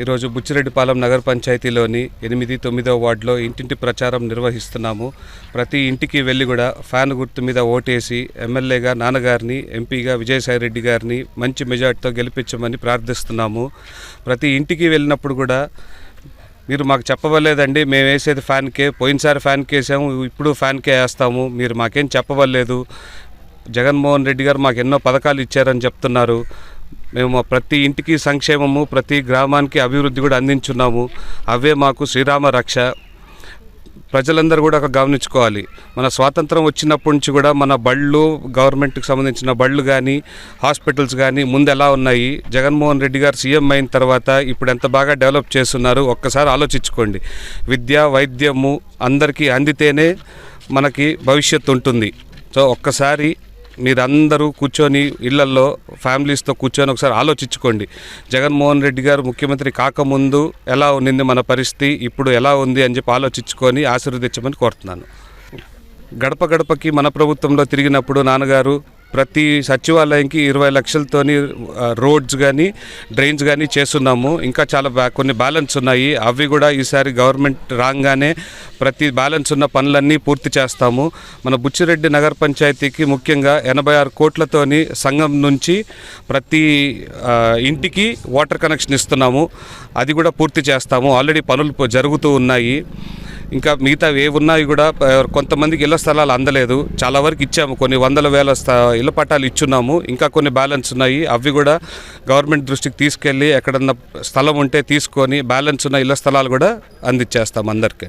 ఈరోజు బుచ్చిరెడ్డిపాలెం నగర పంచాయతీలోని ఎనిమిది తొమ్మిదో వార్డులో ఇంటింటి ప్రచారం నిర్వహిస్తున్నాము. ప్రతి ఇంటికి వెళ్ళి కూడా ఫ్యాన్ గుర్తు మీద ఓటేసి ఎమ్మెల్యేగా నాన్నగారిని ఎంపీగా విజయసాయిరెడ్డి గారిని మంచి మెజార్టీతో గెలిపించమని ప్రార్థిస్తున్నాము. ప్రతి ఇంటికి వెళ్ళినప్పుడు కూడా మీరు మాకు చెప్పవలేదండి మేము వేసేది ఫ్యాన్కే పోయినసారి ఫ్యాన్కి వేసాము. ఇప్పుడు ఫ్యాన్కే వేస్తాము. మీరు మాకేం చెప్పవలేదు జగన్మోహన్ రెడ్డి గారు మాకు ఎన్నో పథకాలు ఇచ్చారని చెప్తున్నారు. మేము ప్రతి ఇంటికి సంక్షేమము ప్రతి గ్రామానికి అభివృద్ధి కూడా అందించున్నాము. అవే మాకు శ్రీరామ రక్ష. ప్రజలందరూ కూడా ఒక గమనించుకోవాలి. మన స్వాతంత్రం వచ్చినప్పటి నుంచి కూడా మన బళ్ళు గవర్నమెంట్కి సంబంధించిన బళ్ళు కానీ హాస్పిటల్స్ కానీ ముందు ఎలా ఉన్నాయి? జగన్మోహన్ రెడ్డి గారు సీఎం అయిన తర్వాత ఇప్పుడు ఎంత బాగా డెవలప్ చేస్తున్నారు? ఒక్కసారి ఆలోచించుకోండి. విద్య వైద్యము అందరికీ అందితేనే మనకి భవిష్యత్తు ఉంటుంది. సో ఒక్కసారి మీరందరూ కూర్చొని ఇళ్ళల్లో ఫ్యామిలీస్తో కూర్చొని ఒకసారి ఆలోచించుకోండి. జగన్మోహన్ రెడ్డి గారు ముఖ్యమంత్రి కాకముందు ఎలా ఉన్నింది మన పరిస్థితి ఇప్పుడు ఎలా ఉంది అని చెప్పి ఆలోచించుకొని ఆశీర్వదించమని కోరుతున్నాను. గడప గడపకి మన ప్రభుత్వంలో తిరిగినప్పుడు నాన్నగారు ప్రతి సచివాలయంకి ఇరవై లక్షలతోని రోడ్స్ కానీ డ్రైన్స్ కానీ చేస్తున్నాము. ఇంకా చాలా కొన్ని బ్యాలెన్స్ ఉన్నాయి. అవి కూడా ఈసారి గవర్నమెంట్ రాగానే ప్రతి బ్యాలెన్స్ ఉన్న పనులన్నీ పూర్తి చేస్తాము. మన బుచ్చిరెడ్డి నగర పంచాయతీకి ముఖ్యంగా ఎనభై ఆరు కోట్లతోని సంఘం నుంచి ప్రతి ఇంటికి వాటర్ కనెక్షన్ ఇస్తున్నాము. అది కూడా పూర్తి చేస్తాము. ఆల్రెడీ పనులు జరుగుతూ ఉన్నాయి. ఇంకా మిగతా ఏ ఉన్నాయి కూడా కొంతమందికి ఇళ్ళ స్థలాలు అందలేదు. చాలా వరకు ఇచ్చాము. కొన్ని వందల వేల స్థ ఇళ్ళ పట్టాలు ఇచ్చున్నాము. ఇంకా కొన్ని బ్యాలెన్స్ ఉన్నాయి. అవి కూడా గవర్నమెంట్ దృష్టికి తీసుకెళ్ళి ఎక్కడన్నా స్థలం ఉంటే తీసుకొని బ్యాలెన్స్ ఉన్న ఇళ్ళ స్థలాలు కూడా అందించేస్తాం అందరికీ.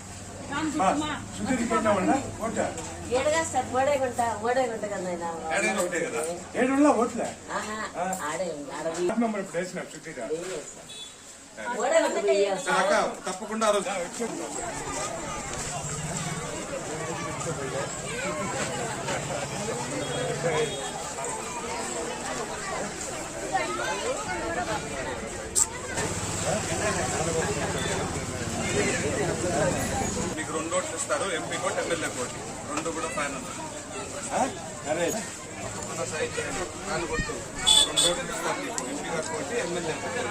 నాయనా. ఏడున్నా ఓట్లే ఆహా, ఆడే ఉంది, ఆడ వీ- మమ్మల్ని ఇప్పుడు వేసిన చుట్టిరా ఓడేగుంట వెయ్యేస్తారు. తప్పకుండా ఆ రోజు మీకు రెండు ఓట్లు ఇస్తారు ఎంపీ కోటి ఎమ్మెల్యే కోటి. రెండు కూడా ఫైన్ తప్పకుండా సైన్ చేయండి. ఫ్యాన్ కొట్టు రెండు ఓట్లు ఇస్తారు నీకు ఎంపీ గారు కోటి ఎమ్మెల్యే కోటి.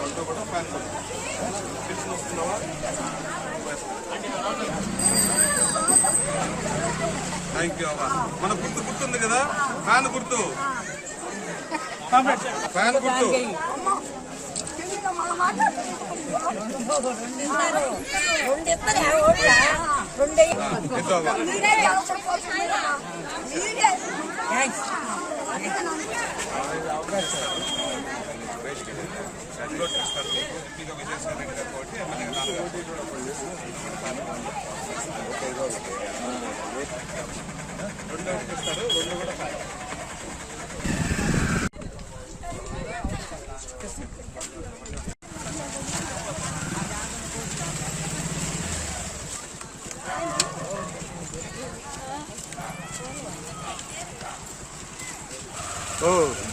రెండు కూడా ఫ్యాన్ కొట్టు పిలిచిన వస్తున్నావా థ్యాంక్ యూ అవ్వ. మన గుర్తు గుర్తుంది కదా? ఫ్యాన్ గుర్తు. ఫ్యాన్ గుర్తు. రెండు ఇస్తారు రెండు కూడా కాదు Oh.